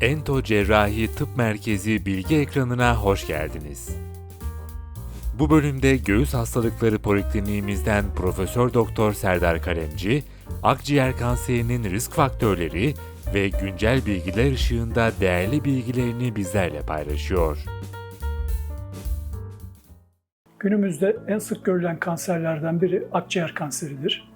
Ento Cerrahi Tıp Merkezi bilgi ekranına hoş geldiniz. Bu bölümde göğüs hastalıkları polikliniğimizden Profesör Doktor Serdar Kalemci, akciğer kanserinin risk faktörleri ve güncel bilgiler ışığında değerli bilgilerini bizlerle paylaşıyor. Günümüzde en sık görülen kanserlerden biri akciğer kanseridir.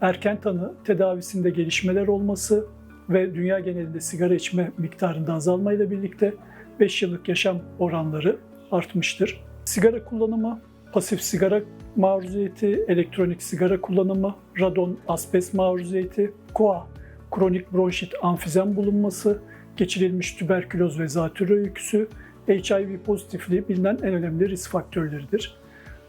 Erken tanı, tedavisinde gelişmeler olması ve dünya genelinde sigara içme miktarında azalmayla birlikte 5 yıllık yaşam oranları artmıştır. Sigara kullanımı, pasif sigara maruziyeti, elektronik sigara kullanımı, radon, asbest maruziyeti, KOA, kronik bronşit amfizem bulunması, geçirilmiş tüberküloz ve zatürre öyküsü, HIV pozitifliği bilinen en önemli risk faktörleridir.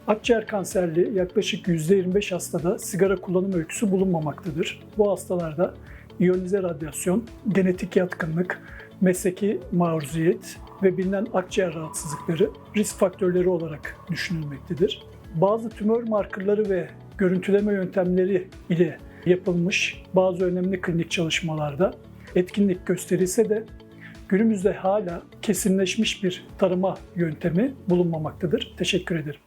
Akciğer kanserli yaklaşık %25 hastada sigara kullanım öyküsü bulunmamaktadır. Bu hastalarda iyonize radyasyon, genetik yatkınlık, mesleki maruziyet ve bilinen akciğer rahatsızlıkları risk faktörleri olarak düşünülmektedir. Bazı tümör markerları ve görüntüleme yöntemleri ile yapılmış bazı önemli klinik çalışmalarda etkinlik gösterilse de günümüzde hala kesinleşmiş bir tarama yöntemi bulunmamaktadır. Teşekkür ederim.